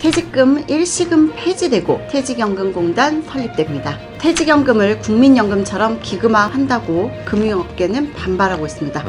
퇴직금 일시금 폐지되고 퇴직연금공단 설립됩니다. 퇴직연금을 국민연금처럼 기금화한다고 금융업계는 반발하고 있습니다.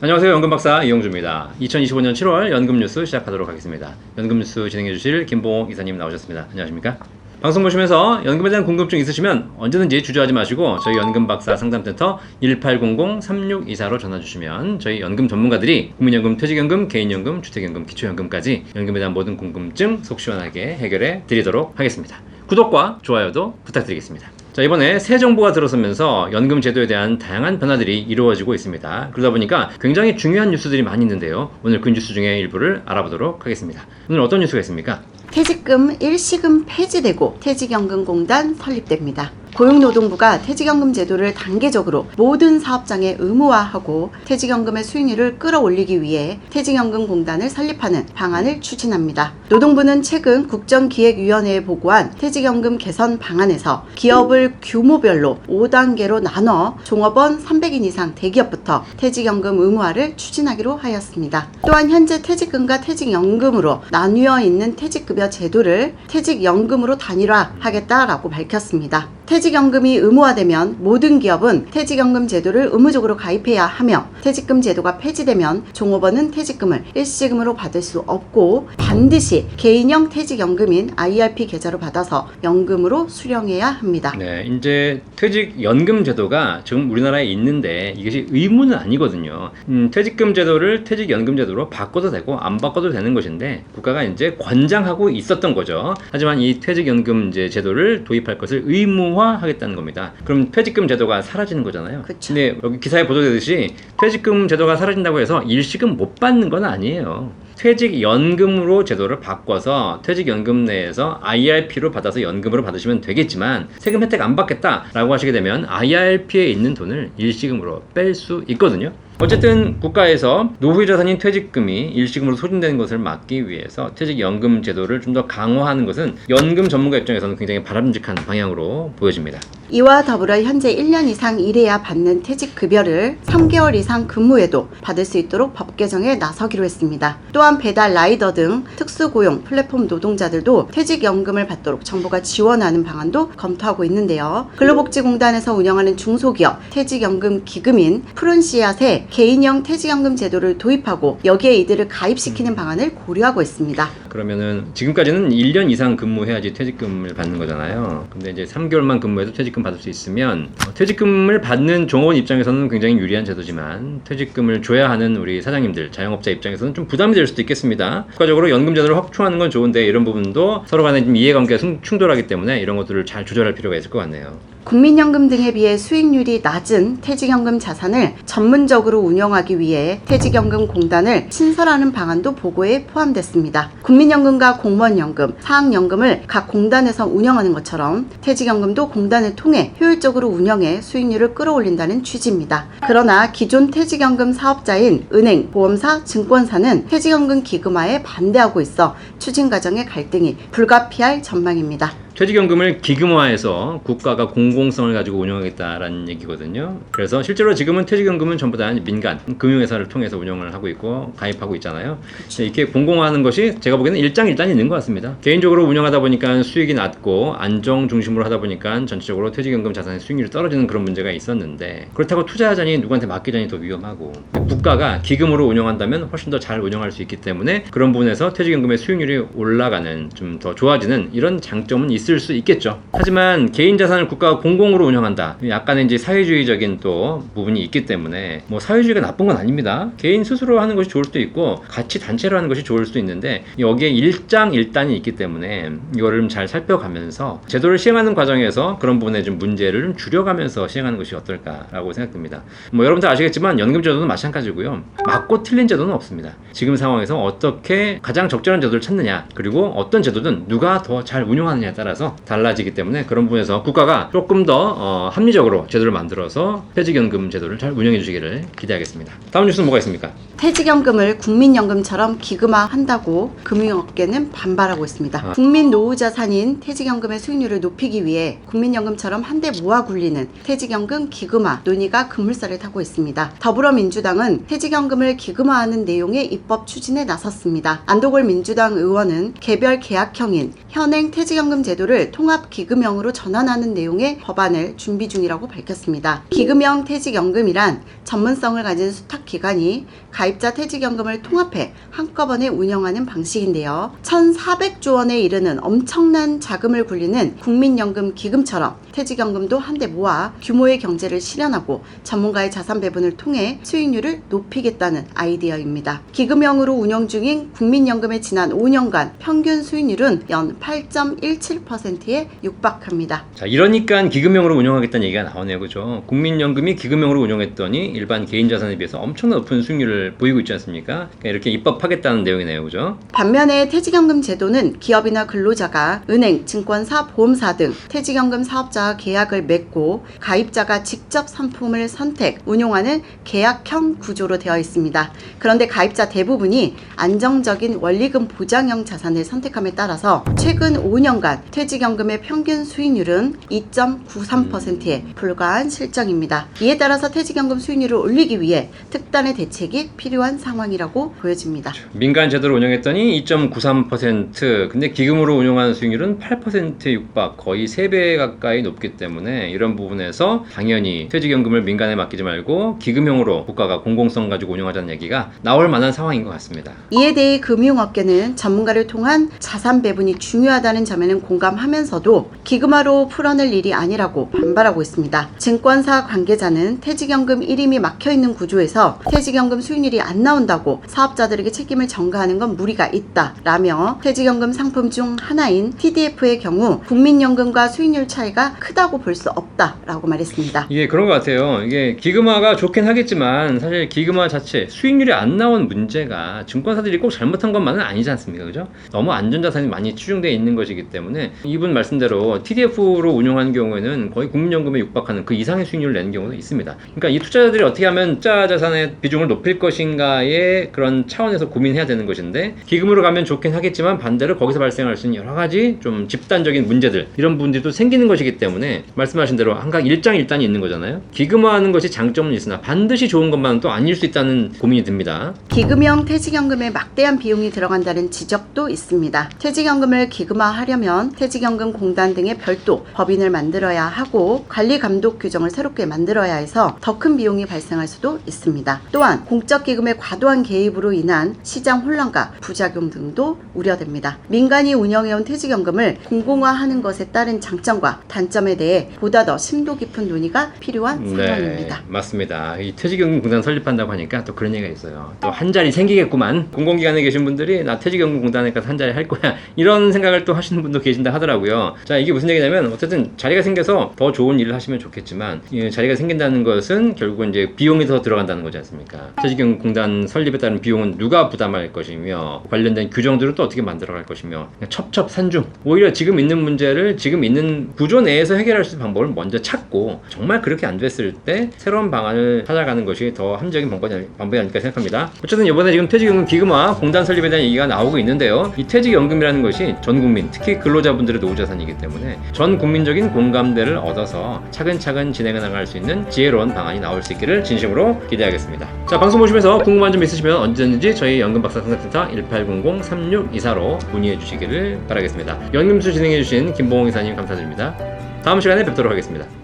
안녕하세요. 연금박사 이영주입니다. 2025년 7월 연금뉴스 시작하도록 하겠습니다. 연금뉴스 진행해 주실 김봉호 이사님 나오셨습니다. 안녕하십니까? 방송 보시면서 연금에 대한 궁금증 있으시면 언제든지 주저하지 마시고 저희 연금박사 상담센터 1800-3624로 전화 주시면 저희 연금 전문가들이 국민연금, 퇴직연금, 개인연금, 주택연금, 기초연금까지 연금에 대한 모든 궁금증 속 시원하게 해결해 드리도록 하겠습니다. 구독과 좋아요도 부탁드리겠습니다. 자, 이번에 새 정부가 들어서면서 연금 제도에 대한 다양한 변화들이 이루어지고 있습니다. 그러다 보니까 굉장히 중요한 뉴스들이 많이 있는데요. 오늘 그 뉴스 중에 일부를 알아보도록 하겠습니다. 오늘 어떤 뉴스가 있습니까? 퇴직금 일시금 폐지되고 퇴직연금공단 설립됩니다. 고용노동부가 퇴직연금 제도를 단계적으로 모든 사업장에 의무화하고 퇴직연금의 수익률을 끌어올리기 위해 퇴직연금공단을 설립하는 방안을 추진합니다. 노동부는 최근 국정기획위원회에 보고한 퇴직연금 개선 방안에서 기업을 규모별로 5단계로 나눠 종업원 300인 이상 대기업부터 퇴직연금 의무화를 추진하기로 하였습니다. 또한 현재 퇴직금과 퇴직연금으로 나뉘어 있는 퇴직급여 제도를 퇴직연금으로 단일화하겠다라고 밝혔습니다. 퇴직연금이 의무화되면 모든 기업은 퇴직연금 제도를 의무적으로 가입해야 하며 퇴직금 제도가 폐지되면 종업원은 퇴직금을 일시금으로 받을 수 없고 반드시 개인형 퇴직연금인 IRP 계좌로 받아서 연금으로 수령해야 합니다. 네, 이제 퇴직연금 제도가 지금 우리나라에 있는데 이것이 의무는 아니거든요. 음, 퇴직금 제도를 퇴직연금 제도로 바꿔도 되고 안 바꿔도 되는 것인데 국가가 이제 권장하고 있었던 거죠. 하지만 이 퇴직연금 제도를 도입할 것을 의무 화하겠다는 겁니다. 그럼 퇴직금 제도가 사라지는 거잖아요. 그쵸. 근데 여기 기사에 보도되듯이 퇴직금 제도가 사라진다고 해서 일시금 못 받는 건 아니에요. 퇴직연금으로 제도를 바꿔서 퇴직연금 내에서 IRP로 받아서 연금으로 받으시면 되겠지만 세금 혜택 안 받겠다라고 하시게 되면 IRP에 있는 돈을 일시금으로 뺄 수 있거든요. 어쨌든 국가에서 노후의 자산인 퇴직금이 일시금으로 소진되는 것을 막기 위해서 퇴직연금 제도를 좀 더 강화하는 것은 연금 전문가 입장에서는 굉장히 바람직한 방향으로 보여집니다. 이와 더불어 현재 1년 이상 일해야 받는 퇴직급여를 3개월 이상 근무해도 받을 수 있도록 법 개정에 나서기로 했습니다. 또한 배달 라이더 등 특수고용 플랫폼 노동자들도 퇴직연금을 받도록 정부가 지원하는 방안도 검토하고 있는데요. 근로복지공단에서 운영하는 중소기업 퇴직연금 기금인 푸른씨앗에 개인형 퇴직연금 제도를 도입하고 여기에 이들을 가입시키는 방안을 고려하고 있습니다. 그러면은 지금까지는 1년 이상 근무해야지 퇴직금을 받는 거잖아요. 근데 이제 3개월만 근무해도 퇴직금 받을 수 있으면 어, 퇴직금을 받는 종업원 입장에서는 굉장히 유리한 제도지만 퇴직금을 줘야 하는 우리 사장님들, 자영업자 입장에서는 좀 부담이 될 수도 있겠습니다. 국가적으로 연금 제도를 확충하는 건 좋은데 이런 부분도 서로 간에 좀 이해관계가 충- 충돌하기 때문에 이런 것들을 잘 조절할 필요가 있을 것 같네요. 국민연금 등에 비해 수익률이 낮은 퇴직연금 자산을 전문적으로 운영하기 위해 퇴직연금 공단을 신설하는 방안도 보고에 포함됐습니다. 국민연금과 공무원연금, 사학연금을 각 공단에서 운영하는 것처럼 퇴직연금도 공단을 통해 효율적으로 운영해 수익률을 끌어올린다는 취지입니다. 그러나 기존 퇴직연금 사업자인 은행, 보험사, 증권사는 퇴직연금 기금화에 반대하고 있어 추진 과정의 갈등이 불가피할 전망입니다. 퇴직연금을 기금화해서 국가가 공공성을 가지고 운영하겠다라는 얘기거든요. 그래서 실제로 지금은 퇴직연금은 전부 다 민간 금융회사를 통해서 운영을 하고 있고 가입하고 있잖아요. 이렇게 공공화하는 것이 제가 보기에는 일장일단이 있는 것 같습니다. 개인적으로 운영하다 보니까 수익이 낮고 안정 중심으로 하다 보니까 전체적으로 퇴직연금 자산의 수익률이 떨어지는 그런 문제가 있었는데 그렇다고 투자하자니 누구한테 맡기자니 더 위험하고 국가가 기금으로 운영한다면 훨씬 더 잘 운영할 수 있기 때문에 그런 부분에서 퇴직연금의 수익률이 올라가는 좀 더 좋아지는 이런 장점은 있을 수 있겠죠. 하지만 개인 자산을 국가가 공공으로 운영한다. 약간의 이제 사회주의적인 또 부분이 있기 때문에 뭐 사회주의가 나쁜 건 아닙니다. 개인 스스로 하는 것이 좋을 수도 있고 같이 단체로 하는 것이 좋을 수도 있는데 여기에 일장일단이 있기 때문에 이거를 좀 잘 살펴가면서 제도를 시행하는 과정에서 그런 부분에 좀 문제를 좀 줄여가면서 시행하는 것이 어떨까라고 생각됩니다. 뭐 여러분들 아시겠지만 연금 제도는 마찬가지고요. 맞고 틀린 제도는 없습니다. 지금 상황에서 어떻게 가장 적절한 제도를 찾느냐 그리고 어떤 제도든 누가 더 잘 운영하느냐에 따라서 따라서 달라지기 때문에 그런 부분에서 국가가 조금 더 어, 합리적으로 제도를 만들어서 퇴직연금 제도를 잘 운영해 주시기를 기대하겠습니다. 다음 뉴스는 뭐가 있습니까? 퇴직연금을 국민연금처럼 기금화한다고 금융업계는 반발하고 있습니다. 아. 국민 노후 자 산인 퇴직연금의 수익률을 높이기 위해 국민연금처럼 한데 모아 굴리는 퇴직연금 기금화 논의가 급물살을 타고 있습니다. 더불어민주당은 퇴직연금을 기금화하는 내용의 입법 추진에 나섰습니다. 안도골 민주당 의원은 개별 계약형인 현행 퇴직연금 제도 를 통합 기금형으로 전환하는 내용의 법안을 준비 중이라고 밝혔습니다. 기금형 퇴직연금이란 전문성을 가진 수탁기관이 가입자 퇴직연금을 통합해 한꺼번에 운영하는 방식인데요. 1,400조 원에 이르는 엄청난 자금을 굴리는 국민연금 기금처럼 퇴직연금도 한데 모아 규모의 경제를 실현하고 전문가의 자산 배분을 통해 수익률을 높이겠다는 아이디어입니다. 기금형으로 운영 중인 국민연금의 지난 5년간 평균 수익률은 연 8.17%에 육박합니다. 자, 이러니까 기금형으로 운영하겠다는 얘기가 나오네요. 그죠? 국민연금이 기금형으로 운영했더니 일반 개인 자산에 비해서 엄청난 높은 수익률을 보이고 있지 않습니까? 그러니까 이렇게 입법하겠다는 내용이네요. 그죠? 반면에 퇴직연금 제도는 기업이나 근로자가 은행, 증권사, 보험사 등 퇴직연금 사업자와 계약을 맺고 가입자가 직접 상품을 선택, 운용하는 계약형 구조로 되어 있습니다. 그런데 가입자 대부분이 안정적인 원리금 보장형 자산을 선택함에 따라서 최근 5년간 퇴직 연금의 평균 수익률은 2.93%에 불과한 실정입니다. 이에 따라서 퇴직연금 수익률을 올리기 위해 특단의 대책이 필요한 상황이라고 보여집니다. 민간 제도로 운영했더니 2.93% 근데 기금으로 운영하는 수익률은 8% 육박 거의 3배 가까이 높기 때문에 이런 부분에서 당연히 퇴직연금을 민간에 맡기지 말고 기금형으로 국가가 공공성 가지고 운영하자는 얘기가 나올 만한 상황인 것 같습니다. 이에 대해 금융업계는 전문가를 통한 자산 배분이 중요하다는 점에는 공감 하면서도 기금화로 풀어낼 일이 아니라고 반발하고 있습니다. 증권사 관계자는 퇴직연금 일임이 막혀 있는 구조에서 퇴직연금 수익률이 안 나온다고 사업자들에게 책임을 전가하는 건 무리가 있다 라며 퇴직연금 상품 중 하나인 TDF의 경우 국민연금과 수익률 차이가 크다고 볼 수 없다 라고 말했습니다. 이게 그런 것 같아요. 이게 기금화가 좋긴 하겠지만 사실 기금화 자체 수익률이 안 나온 문제가 증권사들이 꼭 잘못한 것만은 아니지 않습니까? 그죠? 너무 안전자산이 많이 추중되어 있는 것이기 때문에 이분 말씀대로 TDF로 운영하는 경우에는 거의 국민연금에 육박하는 그 이상의 수익률을 내는 경우도 있습니다. 그러니까 이 투자자들이 어떻게 하면 투자 자산의 비중을 높일 것인가의 그런 차원에서 고민해야 되는 것인데 기금으로 가면 좋긴 하겠지만 반대로 거기서 발생할 수 있는 여러 가지 좀 집단적인 문제들 이런 또 생기는 것이기 때문에 말씀하신 대로 한각 일장일단이 있는 거잖아요. 기금화하는 것이 장점은 있으나 반드시 좋은 것만은 또 아닐 수 있다는 고민이 듭니다. 기금형 퇴직연금에 막대한 비용이 들어간다는 지적도 있습니다. 퇴직연금을 기금화하려면 퇴 직연금 공단 등의 별도 법인을 만들어야 하고 관리 감독 규정을 새롭게 만들어야 해서 더 큰 비용이 발생할 수도 있습니다. 또한 공적 기금의 과도한 개입으로 인한 시장 혼란과 부작용 등도 우려됩니다. 민간이 운영해온 퇴직연금을 공공화하는 것에 따른 장점과 단점에 대해 보다 더 심도 깊은 논의가 필요한 상황입니다. 네, 맞습니다. 이 퇴직연금 공단 설립한다고 하니까 또 그런 얘기가 있어요. 또 한 자리 생기겠구만. 공공기관에 계신 분들이 나 퇴직연금 공단에 가서 한 자리 할 거야. 이런 생각을 또 하시는 분도 계신다 하더라고요. 자, 이게 무슨 얘기냐면 어쨌든 자리가 생겨서 더 좋은 일을 하시면 좋겠지만 이 자리가 생긴다는 것은 결국은 이제 비용이 더 들어간다는 거지 않습니까? 퇴직연금 공단 설립에 따른 비용은 누가 부담할 것이며 관련된 규정들은 또 어떻게 만들어갈 것이며 첩첩산중. 오히려 지금 있는 문제를 지금 있는 구조 내에서 해결할 수 있는 방법을 먼저 찾고 정말 그렇게 안 됐을 때 새로운 방안을 찾아가는 것이 더 합리적인 방법이 아닐까 생각합니다. 어쨌든 이번에 지금 퇴직연금 기금화 공단 설립에 대한 얘기가 나오고 있는데요. 이 퇴직연금이라는 것이 전 국민, 특히 근로자분 들의 노후 자산이기 때문에 전 국민적인 공감대를 얻어서 차근차근 진행해 나갈 수 있는 지혜로운 방안이 나올 수 있기를 진심으로 기대하겠습니다. 자, 방송 보시면서 궁금한 점 있으시면 언제든지 저희 연금박사 상담센터 1800-3624로 문의해 주시기를 바라겠습니다. 연금수 진행해 주신 김봉홍 이사님 감사드립니다. 다음 시간에 뵙도록 하겠습니다.